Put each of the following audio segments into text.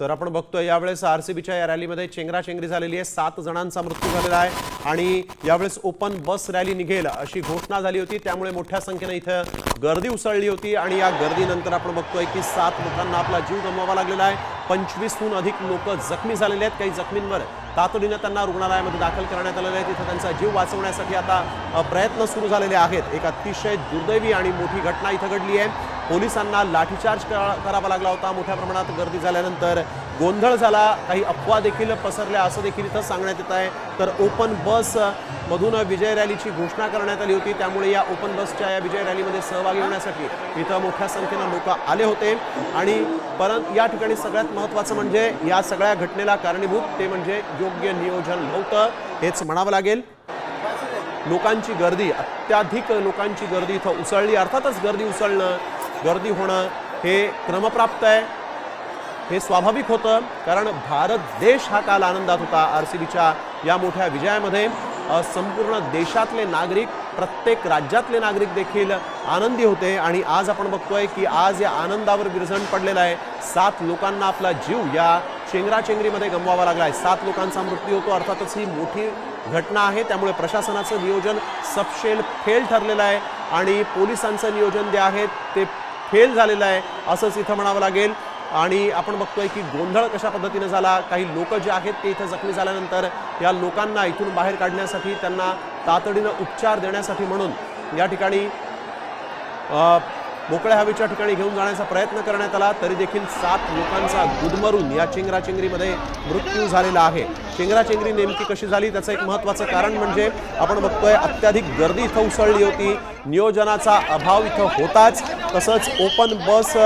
तर आपण बघतोय यावेळेस आरसीबीच्या या रॅलीमध्ये चेंगराचेंगरी झालेली आहे. सात जणांचा मृत्यू झालेला आहे आणि यावेळेस ओपन बस रॅली निघेल अशी घोषणा झाली होती. त्यामुळे मोठ्या संख्येनं इथं गर्दी उसळली होती आणि या गर्दीनंतर आपण बघतोय की सात लोकांना आपला जीव गमवावा लागलेला आहे. पंचवीसहून अधिक लोक जखमी झालेले आहेत. काही जखमींवर तातडीनं त्यांना रुग्णालयामध्ये दाखल करण्यात आलेलं आहे. तिथं त्यांचा जीव वाचवण्यासाठी आता प्रयत्न सुरू झालेले आहेत. एक अतिशय दुर्दैवी आणि मोठी घटना इथं घडली आहे. पोलिसांना लाठीचार्ज करा- करावा लागला होता. मोठ्या प्रमाणात गर्दी झाल्यानंतर गोंधळ झाला. काही अफवा देखील पसरल्या असं देखील इथं सांगण्यात येत आहे. तर ओपन बस मधून विजय रॅलीची घोषणा करण्यात आली होती. त्यामुळे या ओपन बसच्या या विजय रॅलीमध्ये सहभागी होण्यासाठी इथं मोठ्या संख्येनं लोक आले होते. आणि परत या ठिकाणी सगळ्यात महत्त्वाचं म्हणजे या सगळ्या घटनेला कारणीभूत ते म्हणजे योग्य नियोजन नव्हतं हेच म्हणावं लागेल. लोकांची गर्दी अत्याधिक लोकांची गर्दी इथं उसळली. अर्थातच गर्दी उसळणं गर्दी होणं हे क्रमप्राप्त आहे. हे स्वाभाविक होतं कारण भारत देश हा काल आनंदात होता. आर सी बीच्या या मोठ्या विजयामध्ये संपूर्ण देशातले नागरिक प्रत्येक राज्यातले नागरिक देखील आनंदी होते. आणि आज आपण बघतोय की आज या आनंदावर विरजण पडलेला आहे. सात लोकांना आपला जीव या चेंगराचेंगरीमध्ये गमवावा लागला आहे सात लोकांचा मृत्यू होतो अर्थातच ही मोठी घटना आहे. त्यामुळे प्रशासनाचं नियोजन सपशेल फेल ठरलेलं आहे. आणि पोलिसांचं नियोजन जे आहे ते फेल झालेलं आहे असंच इथं म्हणावं लागेल. आणि आपण बघतोय की गोंधळ कशा पद्धतीनं झाला काही लोक जे आहेत ते इथं जखमी झाल्यानंतर या लोकांना इथून बाहेर काढण्यासाठी त्यांना तातडीनं उपचार देण्यासाठी म्हणून या ठिकाणी मोकळ्या हवेच्या ठिकाणी घेऊन जाण्याचा प्रयत्न करण्यात आला तरी देखील सात लोकांचा गुदमरून या चेंगराचेंगरीमध्ये मृत्यू झालेला आहे. चेंगराचेंगरी नेमकी कशी झाली त्याचं एक महत्त्वाचं कारण म्हणजे आपण बघतोय अत्याधिक गर्दी इथं उसळली होती. नियोजनाचा अभाव इथं होताच. तसंच ओपन बस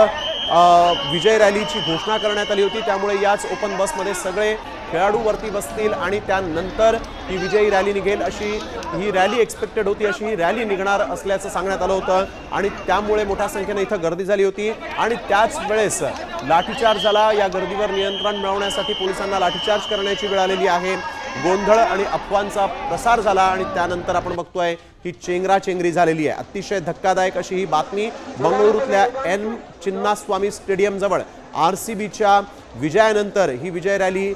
विजय रॅलीची घोषणा करण्यात आली होती. त्यामुळे याच ओपन बसमध्ये सगळे खेळाडू वरती बसतील आणि त्यानंतर ही विजयी रॅली निघेल अशी ही रॅली एक्सपेक्टेड होती अशी ही रॅली निघणार असल्याचं सांगण्यात आलं होतं. आणि त्यामुळे मोठ्या संख्येने इथं गर्दी झाली होती. आणि त्याच वेळेस लाठीचार्ज झाला. या गर्दीवर नियंत्रण मिळवण्यासाठी पोलिसांना लाठीचार्ज करण्याची वेळ आलेली आहे. गोंधळ आणि अफवांचा प्रसार झाला आणि त्यानंतर आपण बघतोय ही चेंगराचेंगरी झालेली आहे. अतिशय धक्कादायक अशी ही बातमी बंगळुरूतल्या एन चिन्नास्वामी स्टेडियमजवळ आर सी बीच्या विजयानंतर ही विजय रॅली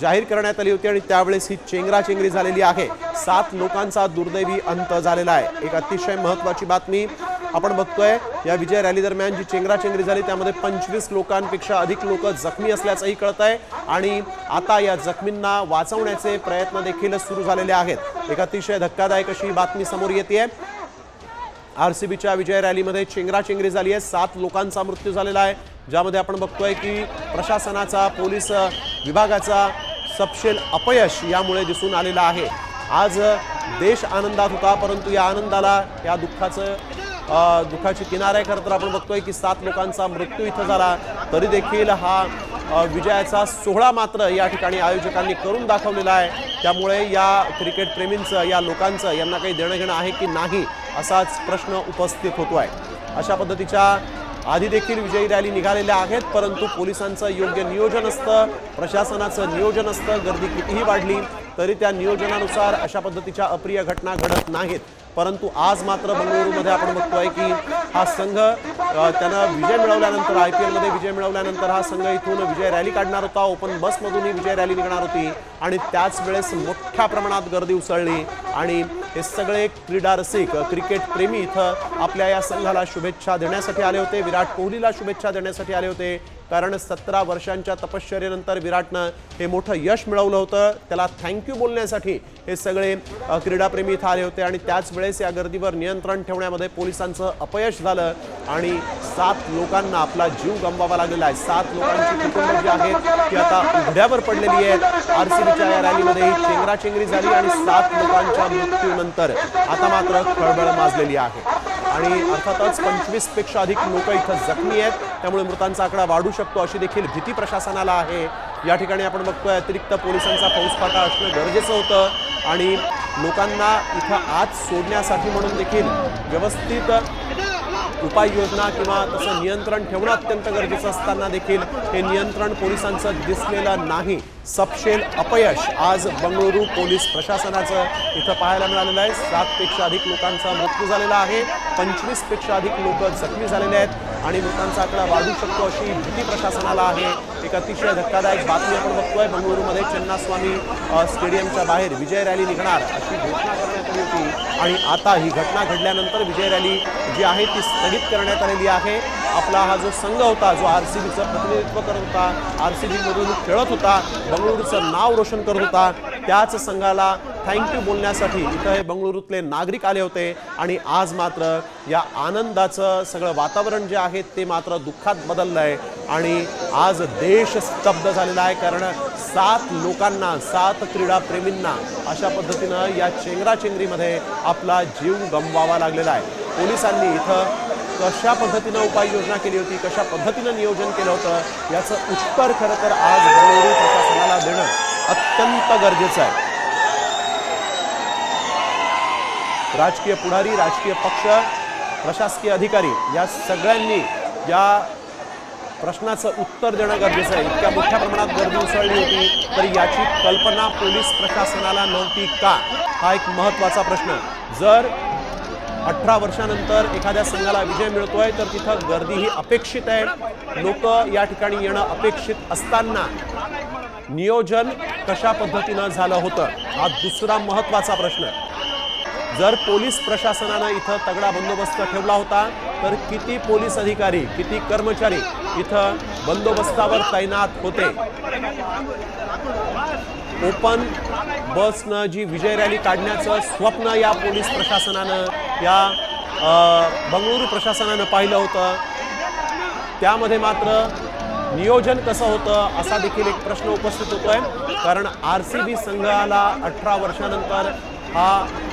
जाहीर करण्यात आली होती आणि त्यावेळेस ही चेंगराचेंगरी झालेली आहे. सात लोकांचा दुर्दैवी अंत झालेला आहे. एक अतिशय महत्त्वाची बातमी आपण बघतोय या विजय रॅली दरम्यान जी चेंगराचेंगरी झाली त्यामध्ये पंचवीस लोकांपेक्षा अधिक लोक जखमी असल्याचंही कळत आहे आणि आता या जखमींना वाचवण्याचे प्रयत्न देखील सुरू झालेले आहेत. एक अतिशय धक्कादायक अशी बातमी समोर येते आर सी बीच्या विजय रॅलीमध्ये चेंगराचेंगरी झाली आहे सात लोकांचा मृत्यू झालेला आहे. ज्यामध्ये आपण बघतोय की प्रशासनाचा पोलीस विभागाचा सपशेल अपयश यामुळे दिसून आलेलं आहे. आज देश आनंदात होता परंतु या आनंदाला या दुःखाचं दुःखाची किनारे खरं तर आपण बघतोय की सात लोकांचा मृत्यू इथं झाला. तरी देखील हा विजयाचा सोहळा मात्र या ठिकाणी आयोजकांनी करून दाखवलेला आहे. त्यामुळे या क्रिकेट प्रेमींचं या लोकांचं यांना काही देणं घेणं आहे की नाही असाच प्रश्न उपस्थित होतो आहे अशा पद्धतीच्या आधी देखील विजयी रॅली निघालेल्या आहेत परंतु पोलिसांचं योग्य नियोजन असतं प्रशासनाचं नियोजन असतं गर्दी कितीही वाढली तरी त्या नियोजनानुसार अशा पद्धतीच्या अप्रिय घटना घडत नाहीत. परंतु आज मात्र बंगळुरूमध्ये आपण बघतोय की हा संघ त्यानं विजय मिळवल्यानंतर आय पी एलमध्ये विजय मिळवल्यानंतर हा संघ इथून विजय रॅली काढणार होता. ओपन बसमधूनही विजय रॅली निघणार होती आणि त्याच वेळेस मोठ्या प्रमाणात गर्दी उसळली आणि हे सगळे क्रीडा रसिक क्रिकेट प्रेमी इथं आपल्या या संघाला शुभेच्छा देण्यासाठी आले होते. विराट कोहलीला शुभेच्छा देण्यासाठी आले होते. कारण सतरा वर्षांच्या तपश्चर्येनंतर विराटनं हे मोठं यश मिळवलं होतं. त्याला थँक्यू बोलण्यासाठी हे सगळे क्रीडाप्रेमी इथं आले होते आणि त्याच वेळेस या गर्दीवर नियंत्रण ठेवण्यामध्ये पोलिसांचं अपयश झालं आणि सात लोकांना आपला जीव गमवावा लागलेला आहे. सात लोकांची कुटुंब जी आहेत ती आता उघड्यावर पडलेली आहेत. आर सी बीच्या या रॅलीमध्ये चेंगराचेंगरी झाली आणि सात लोकांच्या मृत्यूनंतर आता मात्र खळबळ माजलेली आहे. आणि अर्थातच पंचवीसपेक्षा अधिक लोक इथं जखमी आहेत. त्यामुळे मृतांचा आकडा वाढू शकतो अशी देखील भीती प्रशासनाला आहे. या ठिकाणी आपण बघतोय अतिरिक्त पोलिसांचा फौजफाटा असणं गरजेचं होतं. आणि लोकांना इथं आत सोडण्यासाठी म्हणून देखील व्यवस्थित उपाययोजना किंवा तसं नियंत्रण ठेवणं अत्यंत गरजेचं असताना देखील हे नियंत्रण पोलिसांचं दिसलेलं नाही. सपशेल अपयश आज बंगळुरू पोलीस प्रशासनाचं इथं पाहायला मिळालेलं आहे. सातपेक्षा अधिक लोकांचा मृत्यू झालेला आहे. पंचवीसपेक्षा अधिक लोक जखमी झालेले आहेत आणि मृतांचा आकडा वाढू शकतो अशी भीती प्रशासनाला आहे. एक अतिशय धक्कादायक बातमी आपण बघतोय. बंगळुरूमध्ये चन्नास्वामी स्टेडियमच्या बाहेर विजय रॅली निघणार अशी घोषणा करण्यात आली होती. आणि आता ही घटना घडल्यानंतर विजय रॅली जी आहे ती स्थगित करण्यात आलेली आहे. आपला हा जो संघ होता जो आर सी बीचं प्रतिनिधित्व करत होता आर सी बीमधून खेळत होता बंगळुरूचं नाव रोशन करत होता त्याच संघाला थँक्यू बोलण्यासाठी इथं हे बंगळुरूतले नागरिक आले होते. आणि आज मात्र या आनंदाचं सगळं वातावरण जे आहे ते मात्र दुःखात बदललं आहे आणि आज देश स्तब्ध झालेला आहे कारण सात लोकांना सात क्रीडाप्रेमींना अशा पद्धतीनं या चेंगराचेंगरीमध्ये आपला जीव गमवावा लागलेला आहे. पोलिसांनी इथं कशा पद्धतीनं उपाययोजना केली होती कशा पद्धतीनं नियोजन केलं होतं याचं उत्तर खरं तर आज बंगळुरू प्रशासनाला देणं अत्यंत गरजेचं आहे. राजकीय पुढारी राजकीय पक्ष प्रशासकीय अधिकारी या सगळ्यांनी या प्रश्नाचं उत्तर देणं गरजेचं आहे. इतक्या मोठ्या प्रमाणात गर्दी उसळली होती तर याची कल्पना पोलीस प्रशासनाला नव्हती का? हा एक महत्त्वाचा प्रश्न. जर अठरा वर्षानंतर एखाद्या संघाला विजय मिळतोय तर तिथं गर्दी ही अपेक्षित आहे. लोक या ठिकाणी येणं अपेक्षित असताना नियोजन कशा पद्धतीनं झालं होतं हा दुसरा महत्त्वाचा प्रश्न. जर पोलीस प्रशासनानं इथं तगडा बंदोबस्त ठेवला होता तर किती पोलीस अधिकारी किती कर्मचारी इथं बंदोबस्तावर तैनात होते? ओपन बसनं जी विजय रॅली काढण्याचं स्वप्न या पोलीस प्रशासनानं या बंगळुरू प्रशासनानं पाहिलं होतं. त्यामध्ये मात्र नियोजन कसं होतं असा देखील एक प्रश्न उपस्थित होतोय. कारण आर सी बी संघाला अठरा वर्षानंतर हा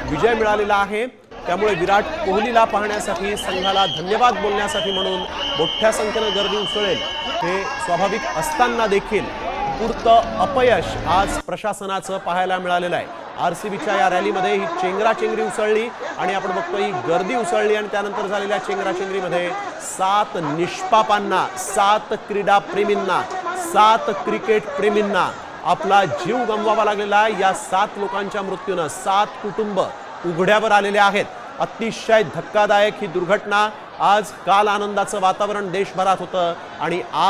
विजय मिळालेला आहे. त्यामुळे विराट कोहलीला पाहण्यासाठी संघाला धन्यवाद बोलण्यासाठी म्हणून मोठ्या संख्येनं गर्दी उसळेल. हे स्वाभाविक असताना देखील तात्पुरतं अपयश आज प्रशासनाचं पाहायला मिळालेलं आहे. आर सी बीच्या या रॅलीमध्ये ही चेंगराचेंगरी उसळली आणि आपण बघतो ही गर्दी उसळली आणि त्यानंतर झालेल्या चेंगराचेंगरीमध्ये सात निष्पापांना सात क्रीडाप्रेमींना सात क्रिकेट प्रेमींना आपला जीव गमवावा लागलेला आहे. या सात लोकांच्या मृत्यूनं सात कुटुंब उघड्यावर आलेले आहेत. अतिशय धक्कादायक ही दुर्घटना आज काल आनंदाचं वातावरण देशभरात होतं आणि आज